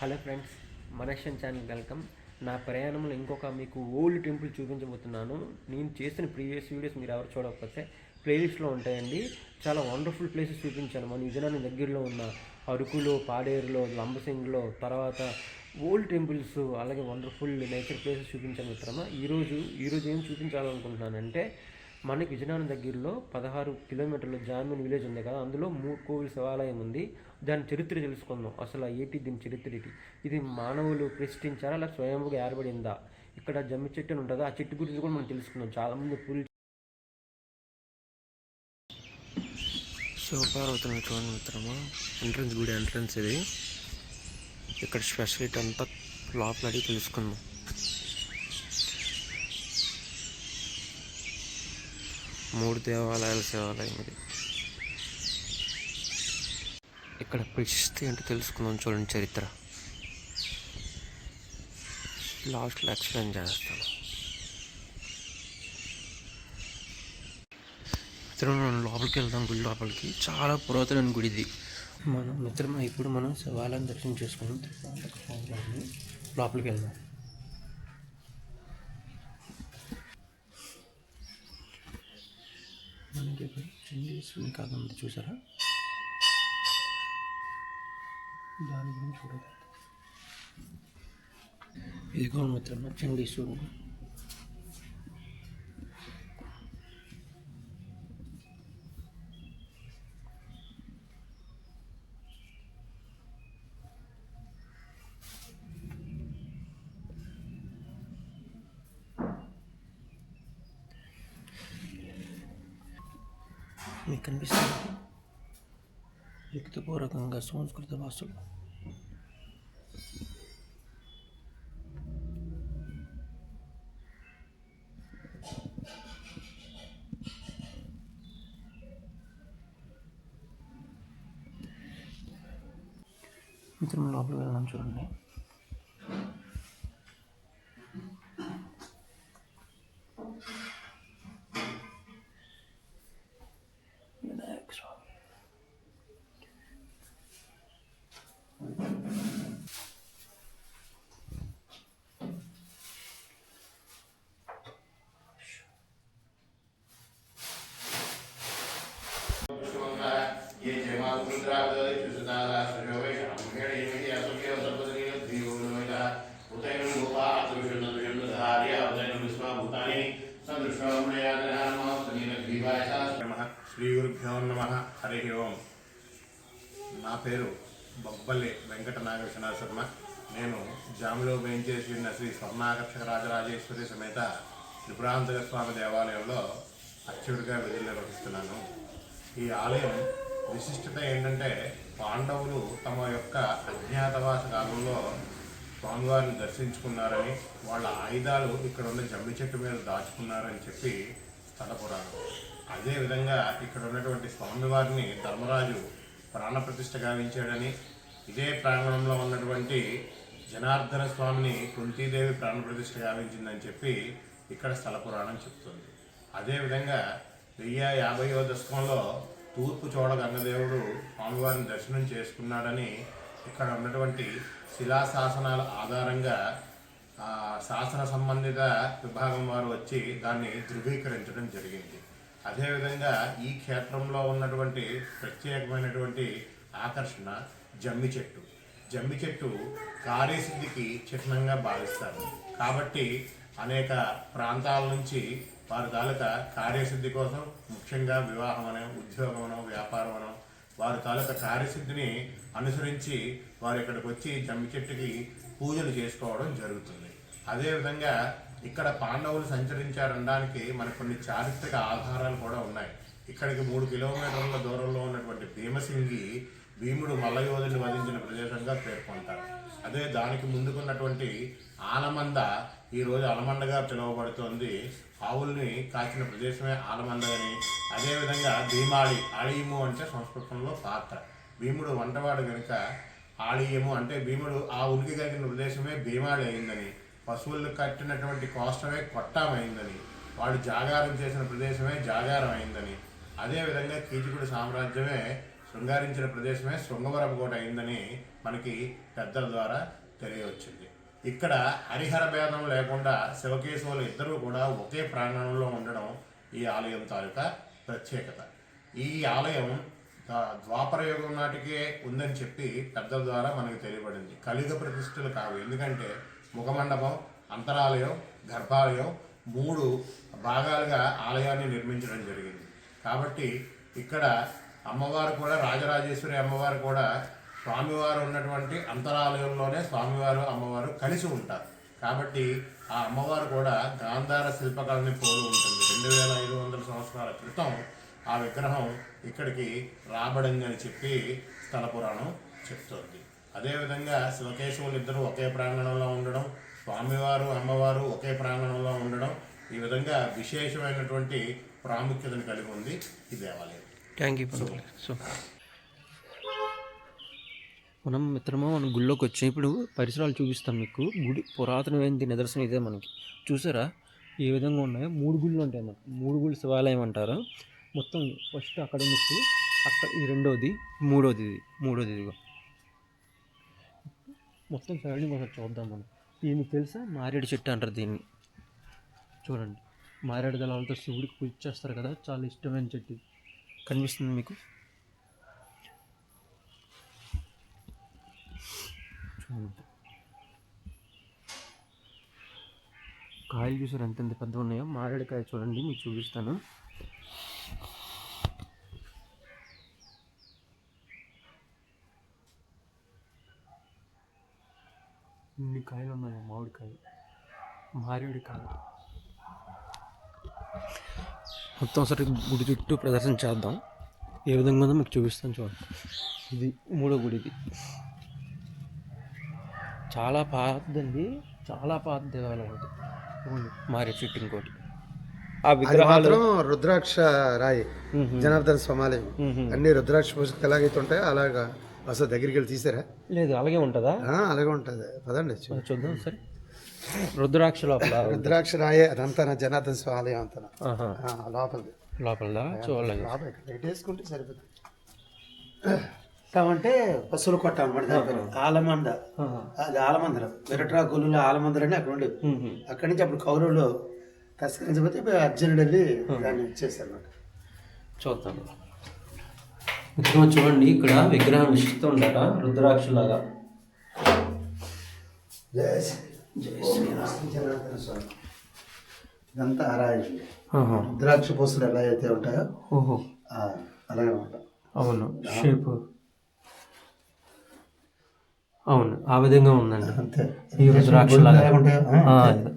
Hello friends మనక్షన్ channel welcome. నా ప్రయాణంలో ఇంకొక మీకు ఓల్డ్ టెంపుల్ చూపించబోతున్నాను. నేను చేసిన ప్రీవియస్ వీడియోస్ మీరు ఎవరు చూడకపోతే ప్లేలిస్ట్లో ఉంటాయండి. చాలా వండర్ఫుల్ ప్లేసెస్ చూపించాను. మన విజయనగరం దగ్గరలో ఉన్న అరకులో పాడేరులో లంబసింగ్లో తర్వాత ఓల్డ్ టెంపుల్స్ అలాగే వండర్ఫుల్ నేచర్ ప్లేసెస్ చూపించాను మిత్రమా. ఈరోజు ఈరోజు ఏం చూపించాలనుకుంటున్నానంటే మనకి విజయనగరం దగ్గరలో పదహారు కిలోమీటర్ల జామిన్ విలేజ్ ఉంది కదా. అందులో మూడు కోవిల్ శివాలయం ఉంది. దాని చరిత్ర తెలుసుకుందాం. అసలు ఏటి దీని చరిత్ర ఏంటి? ఇది మానవులు ప్రశ్నించారా? అలా స్వయంగా ఏర్పడిందా? ఇక్కడ జమ్మి చెట్టు అని ఉంటుందా. ఆ చెట్టు గురించి కూడా మనం తెలుసుకుందాం. చాలామంది పూలు శివపార్వతులు చూడండి మిత్రమా. ఎంట్రన్స్ గుడి ఎంట్రన్స్ ఇది. ఇక్కడ స్పెషలిటీ అంతా లోపల అడిగి తెలుసుకుందాం. మూడు దేవాలయాల శివాలయం ఇది. ఇక్కడ ప్రశస్తి అంటే తెలుసుకుందాం చూడండి చరిత్ర. లాస్ట్లో ఎక్స్ప్లెయిన్ చేస్తాను. మిత్రం మనం లోపలికి వెళ్దాం గుడి లోపలికి. చాలా పురాతనమైన గుడి ఇది. మనం మిత్రమా ఇప్పుడు మనం శివాలయం దర్శనం చేసుకుని లోపలికి వెళ్దాం. మనకి చండీశ్వరుని కాదు చూసారా? దాని గురించి చూడదు ఇదిగో మిత్రమా చండీశ్వరుడు మీకు కనిపిస్తుంది లిఖితపూర్వకంగా సంస్కృత భాషలు మిత్రం లోపలికి వెళ్దాం చూడండి ಗುಜರಾತದಲ್ಲಿ ಕೃಷ್ಣದಾದ ಸುಖವೈ ಹೇಳಿ ನಿಮಗೆ ಅಸುಖಿಯ ಸರ್ವದಲ್ಲಿ ದೇವೋಗಮೈದ ಉತೈನ ಗೋಪ ಆತುಷಣ ದುಷಣ ಧಾರ್ಯ ಉತೈನ ವಿಶ್ವ ಭೂತಾನಿ ಸದೃಶ್ವಮಯಾದ ನಮಃ ಸುನೀಲ ದೀವಾಯ ನಮಃ శ్రీ గురుభ్యో నమ హరి ఓం నా పేరు బొబ్బల్లి వెంకట నాగేశ్వర శర్మ నేను జాములో వేయించేసి ఉన్న శ్రీ స్వర్ణాకర్షక రాజరాజేశ్వరి సమేత త్రిపురాంతక స్వామి దేవాలయంలో అర్చకుడిగా విధులు నిర్వహిస్తున్నాను ఈ ఆలయం విశిష్టత ఏంటంటే పాండవులు తమ యొక్క అజ్ఞాతవాస కాలంలో స్వామివారిని దర్శించుకున్నారని వాళ్ళ ఆయుధాలు ఇక్కడ ఉన్న జమ్మి చెట్టు మీద దాచుకున్నారని చెప్పి స్థల పురాణం. అదేవిధంగా ఇక్కడ ఉన్నటువంటి స్వామివారిని ధర్మరాజు ప్రాణప్రతిష్ఠ గావించాడని ఇదే ప్రాంగణంలో ఉన్నటువంటి జనార్దన స్వామిని కుంతీదేవి ప్రాణప్రతిష్ఠ గావించిందని చెప్పి ఇక్కడ స్థల పురాణం చెప్తుంది. అదేవిధంగా వెయ్యి యాభైవ దశకంలో తూర్పు చోడ గంగదేవుడు స్వామివారిని దర్శనం చేసుకున్నాడని ఇక్కడ ఉన్నటువంటి శిలాశాసనాల ఆధారంగా శాసన సంబంధిత విభాగం వారు వచ్చి దాన్ని ధృవీకరించడం జరిగింది. అదేవిధంగా ఈ క్షేత్రంలో ఉన్నటువంటి ప్రత్యేకమైనటువంటి ఆకర్షణ జమ్మి చెట్టు. జమ్మి చెట్టు కార్యసిద్ధికి చిహ్నంగా భావిస్తారు. కాబట్టి అనేక ప్రాంతాల నుంచి వారి తాలూకా కార్యసిద్ధి కోసం ముఖ్యంగా వివాహమనం ఉద్యోగమనం వ్యాపారమనం వారి తాలూకా కార్యసిద్ధిని అనుసరించి వారు ఇక్కడికి వచ్చి జమ్మి చెట్టుకి పూజలు చేసుకోవడం జరుగుతుంది. అదేవిధంగా ఇక్కడ పాండవులు సంచరించారనడానికి మనకు కొన్ని చారిత్రక ఆధారాలు కూడా ఉన్నాయి. ఇక్కడికి మూడు కిలోమీటర్ల దూరంలో ఉన్నటువంటి భీమసింగి భీముడు మల్లయోధుని వధించిన ప్రదేశంగా పేర్కొంటారు. అదే దానికి ముందుకున్నటువంటి ఆలమంద ఈరోజు అలమండగా పిలువబడుతోంది. ఆవుల్ని కాచిన ప్రదేశమే ఆలమంద అని. అదేవిధంగా భీమాళి ఆళీయము అంటే సంస్కృతంలో పాత్ర. భీముడు వంటవాడు కనుక ఆళీయము అంటే భీముడు ఆ ఉనికి కలిగిన ప్రదేశమే భీమాళి అయిందని పశువులు కట్టినటువంటి కోష్టమే కొట్టామైందని వాడు జాగారం చేసిన ప్రదేశమే జాగారం అయిందని. అదేవిధంగా కీచకుడి సామ్రాజ్యమే శృంగారించిన ప్రదేశమే శృంగవరపు కోట అయిందని మనకి పెద్దల ద్వారా తెలియవచ్చింది. ఇక్కడ హరిహర భేదం లేకుండా శివకేశవులు ఇద్దరూ కూడా ఒకే ప్రాంగణంలో ఉండడం ఈ ఆలయం తాలూకా ప్రత్యేకత. ఈ ఆలయం దా- ద్వాపర యుగం నాటికే ఉందని చెప్పి పెద్దల ద్వారా మనకు తెలియబడింది. కలిగ ప్రతిష్ఠలు కావు. ఎందుకంటే ముఖమండపం అంతరాలయం గర్భాలయం మూడు భాగాలుగా ఆలయాన్ని నిర్మించడం జరిగింది. కాబట్టి ఇక్కడ అమ్మవారు కూడా రాజరాజేశ్వరి అమ్మవారు కూడా స్వామివారు ఉన్నటువంటి అంతరాలయంలోనే స్వామివారు అమ్మవారు కలిసి ఉంటారు. కాబట్టి ఆ అమ్మవారు కూడా గాంధార శిల్పకళని పోలి ఉంటుంది. రెండు వేల ఐదు వందల సంవత్సరాల క్రితం ఆ విగ్రహం ఇక్కడికి రాబడిందని చెప్పి స్థల పురాణం చెప్తోంది. అదేవిధంగా శివకేశవులు ఇద్దరు ఒకే ప్రాంగణంలో ఉండడం స్వామివారు అమ్మవారు ఒకే ప్రాంగణంలో ఉండడం ఈ విధంగా విశేషమైనటువంటి ప్రాముఖ్యతను కలిగి ఉంది ఈ దేవాలయం. థ్యాంక్ యూ సో మనం మిత్రమా మనం గుళ్ళోకి వచ్చాం. ఇప్పుడు పరిసరాలు చూపిస్తాం మీకు. గుడి పురాతనమైనది నిదర్శనం ఇదే మనకి. చూసారా? ఏ విధంగా ఉన్నాయో? మూడు గుళ్ళు ఉంటాయి మనకి. మూడు గుళ్ళు శివాలయం అంటారు. మొత్తం ఫస్ట్ అక్కడ నుంచి అక్కడ ఇది రెండోది మూడోది ఇది మూడోది ఇదిగో. మొత్తం సైడ్ని ఒకసారి చూద్దాం మనం. దీనికి తెలుసా? మారేడు చెట్టు అంటారు దీన్ని. చూడండి. మారేడు దళాలతో శివుడికి పూజ చేస్తారు కదా. చాలా ఇష్టమైన చెట్టు కనిపిస్తుంది మీకు? కాయలు చూసారు ఎంత ఎంత పెద్ద ఉన్నాయో? మారేడుకాయ చూడండి మీకు చూపిస్తాను. ఇన్ని కాయలు ఉన్నాయో? మామిడికాయ మారేడుకాయ మొత్తం ఒకసారి గుడి చుట్టూ ప్రదర్శన చేద్దాం. ఏ విధంగా ఉందో మీకు చూపిస్తాను చూడండి. ఇది మూడో గుడి ఇది చాలా పాతదండి. చాలా పాత దేవాలయం ఇది ఇదిగోండి, మారే చెట్టు ఇంకోటి ఆ విగ్రహాలు రుద్రాక్ష రాయి జనార్దన స్వామాలయం. అన్ని రుద్రాక్ష పుస్తకాలు ఎలాగైతే ఉంటాయో అలాగా అసలు దగ్గరికి వెళ్ళి తీసారా? లేదు అలాగే ఉంటుందా? అలాగే ఉంటుంది. పదండి చూద్దాం సరే రుద్రాక్ష లోపల రుద్రాక్ష రాయే అదంతా జనార్దన స్వామాలయం అంతా ఆహా. లోపలిది. లోపలదా? చూడలేదు. లోపల లైట్ వేసుకుంటే సరిపోతుంది. అంటే పశువులు కొట్ట అనమాట. ఆలమంద. అది ఆలమందరం. విరట్రా గొల్లులో ఆలమందరం అని అక్కడ ఉండేది. అక్కడి నుంచి అప్పుడు కౌరవులు తస్కరించబోతే అర్జునుడు వెళ్ళి దాన్ని ఇచ్చేసారు అనమాట చూద్దాం. విగ్రహం చూడండి. ఇక్కడ విగ్రహం ఇస్తూ ఉంటారా రుద్రాక్ష లాగా జయ శ్రీ జయ శ్రీరామ్. జనార్దన స్వామి ఇదంతా ఆరాయి ఆహా. రుద్రాక్ష పూసలు ఎలా అయితే ఉంటాయో ఓహో. అలాగే ఉంటాయి అవును. షేప్. అవును. ఆ విధంగా ఉందండి. అంతే. అదే.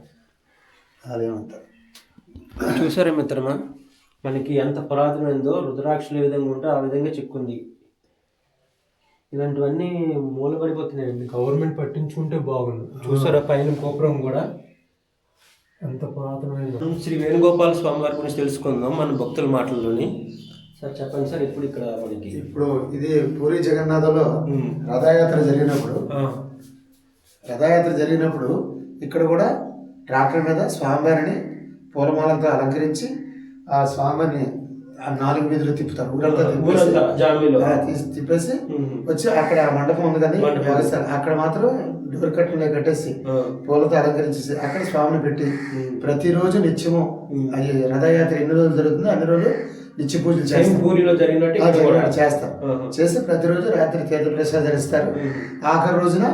అలాగే ఉంటాయి చూసారా మిత్రమా? మనకి ఎంత పురాతనమైందో రుద్రాక్షలు ఏ విధంగా ఉంటే ఆ విధంగా చిక్కుంది. ఇలాంటివన్నీ మూలపడిపోతున్నాయండి గవర్నమెంట్ పట్టించుకుంటే బాగుండు. చూసారా పైన గోపురం కూడా? ఎంత పురాతనమైందో. శ్రీ వేణుగోపాల స్వామి వారి గురించి తెలుసుకుందాం మన భక్తుల మాటల్లోని. సార్ చెప్పండి సార్ ఇప్పుడు ఇక్కడ మనకి. ఇప్పుడు ఇది పూరి జగన్నాథంలో. రథయాత్ర జరిగినప్పుడు రథయాత్ర జరిగినప్పుడు ఇక్కడ కూడా ట్రాక్టర్ మీద స్వామివారిని పూలమాలతో అలంకరించి ఆ స్వామిని నాలుగు వీధులు తిప్పుతారు. ఊరంతా తిప్పేసి. వచ్చి అక్కడ ఆ మండపం ఉంది కానీ అక్కడ మాత్రం డోర్ కట్టలు కట్టేసి పూలతో అలంకరించేసి అక్కడ స్వామిని పెట్టి ప్రతిరోజు నిత్యము అది రథయాత్ర ఎన్ని రోజులు జరుగుతుందో అన్ని రోజులు నిత్య పూజలు చేస్తారు. చేస్తారు. చేసి ప్రతిరోజు రాత్రి తీర్థ ప్రసాదాలు ఇస్తారు. ఆఖరి రోజున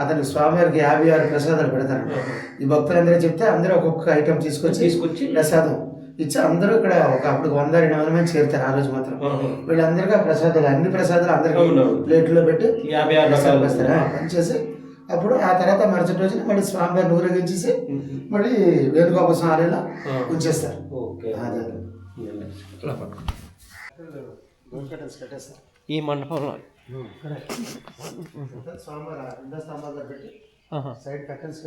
అతనికి స్వామివారికి యాభై ఆరు ప్రసాదాలు పెడతారు. ఈ భక్తులందరూ చెప్తే అందరూ ఒక్కొక్క ఐటమ్ తీసుకొచ్చి తీసుకొచ్చి ప్రసాదం ఇచ్చి అందరూ ఇక్కడ ఒక అప్పుడు వంద రెండు వందల మంది చేరుతారు ఆ రోజు మాత్రం. వీళ్ళందరికీ ఆ ప్రసాదాలు అన్ని ప్రసాదాలు అందరికీ. ప్లేట్లో పెట్టి పనిచేసి అప్పుడు ఆ తర్వాత మరుసటి రోజున మళ్ళీ స్వామివారిని ఊరేగించేసి మళ్ళీ వేణుగోపాల స్వామిలో. ఉంచేస్తారు. ఈ మండపంలో. స్వామివారి రెండో స్తంభాలు దగ్గర పెట్టి. సైడ్ కర్టన్స్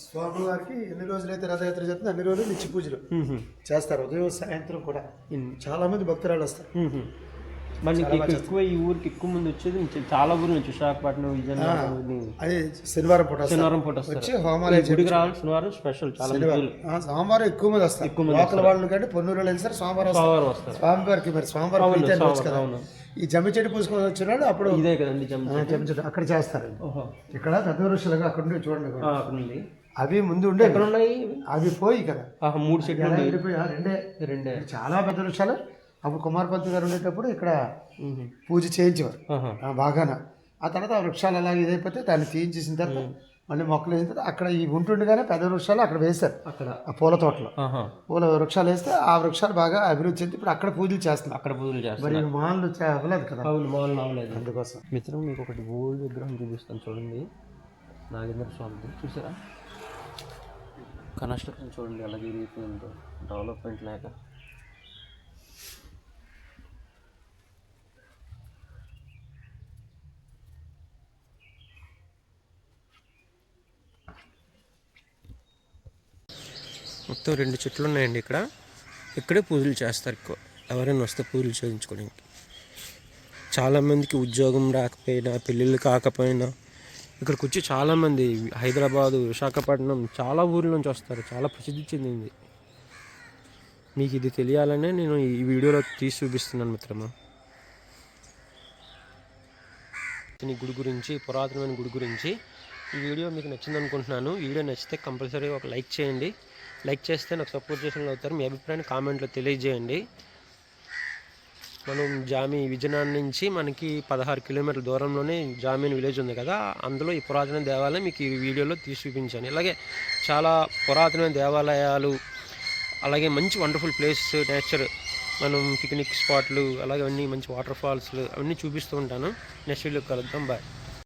స్వామివారికి ఎన్ని రోజులైతే రథయాత్ర చేస్తుందో అన్ని రోజులు నిత్య పూజలు. చేస్తారు. ఉదయం సాయంత్రం కూడా. చాలా మంది భక్తురాలు వస్తారు. మ్మ్. మరి నీకు ఎక్కువ- ఎక్కువ ఈ ఊరికి ఎక్కువ మంది వచ్చేది చాలా ఊరు నుంచి. విశాఖపట్నం విజయనగరం అది శనివారం పూట శనివారం పూట వచ్చి హోమాలు గుడికి రావాలి శనివారం స్పెషల్ చాలా మంది సోమవారం ఎక్కువ మంది వస్తారు. లోకల్ వాళ్ళు కంటే పొన్నూరు వాళ్ళు వెళ్తారు సోమవారం సోమవారం వస్తారు. స్వామివారికి మరి రోజు కదా. ఈ జమ్మి చెట్టు పూసుకొని వచ్చినాడు అప్పుడు ఇదే కదండి జమ్మి చెట్టు. అక్కడ చేస్తారు ఇక్కడ పెద్ద ఋషులుగా అక్కడ ఉండి చూడండి అవి ముందు ఉండే. ఎక్కడ ఉన్నాయి? అవి పోయి కదా. మూడు చెట్లు రెండే. రెండే. చాలా పెద్ద వృక్షాలు. అప్పుడు కుమారపంత్ గారు ఉండేటప్పుడు ఇక్కడ. పూజ చేయించేవారు. బాగాన. ఆ తర్వాత ఆ వృక్షాలు అలాగే ఇదైపోతే దాన్ని తీయించేసిన తర్వాత మళ్ళీ మొక్కలు వేసిన తర్వాత అక్కడ ఈ ఉంటుండగానే పెద్ద వృక్షాలు అక్కడ వేశారు. అక్కడ. ఆ పూల తోటలో. పూల వృక్షాలు వేస్తే ఆ వృక్షాలు బాగా అభివృద్ధి చెంది ఇప్పుడు అక్కడ పూజలు చేస్తున్నారు. అక్కడ పూజలు చేస్తారు మరి మాన్లు చే- అవ్వలేదు కదా? అవును మామూలు అవ్వలేదు. అందుకోసం. మిత్రం మీకు ఒకటి గోల్డ్ విగ్రహం చూపిస్తాను చూడండి. నాగేంద్ర స్వామిది చూసారా? కన్స్ట్రక్షన్ చూడండి తిరిగిపోయిందో డెవలప్మెంట్ లేక. మొత్తం రెండు చెట్లు ఉన్నాయండి ఇక్కడ. ఇక్కడే పూజలు చేస్తారు ఎక్కువ. ఎవరైనా వస్తే పూజలు చేయించుకోవడానికి. చాలామందికి ఉద్యోగం రాకపోయినా పెళ్ళిళ్ళు కాకపోయినా ఇక్కడికి వచ్చి చాలామంది హైదరాబాదు విశాఖపట్నం చాలా ఊర్ల నుంచి వస్తారు. చాలా ప్రసిద్ధి చెందింది. మీకు ఇది తెలియాలనే నేను ఈ వీడియోలో తీసి చూపిస్తున్నాను మిత్రమా. ఈ గుడి గురించి పురాతనమైన గుడి గురించి ఈ వీడియో మీకు నచ్చింది అనుకుంటున్నాను వీడియో నచ్చితే కంపల్సరీ ఒక లైక్ చేయండి. లైక్ చేస్తే నాకు సపోర్ట్ చేసిన అవుతారు. మీ అభిప్రాయాన్ని కామెంట్లో తెలియజేయండి. మనం జామి విజయనగరం నుంచి మనకి పదహారు కిలోమీటర్ల దూరంలోనే జామీన్ విలేజ్ ఉంది కదా అందులో ఈ పురాతన దేవాలయం మీకు ఈ వీడియోలో తీసి చూపించాను. ఇలాగే చాలా పురాతనమైన దేవాలయాలు అలాగే మంచి వండర్ఫుల్ ప్లేస్ నేచర్ మనం పిక్నిక్ స్పాట్లు అలాగే అన్నీ మంచి వాటర్ ఫాల్స్లు అవన్నీ చూపిస్తూ ఉంటాను. నెక్స్ట్ వీడియో కలుద్దాం. బాయ్.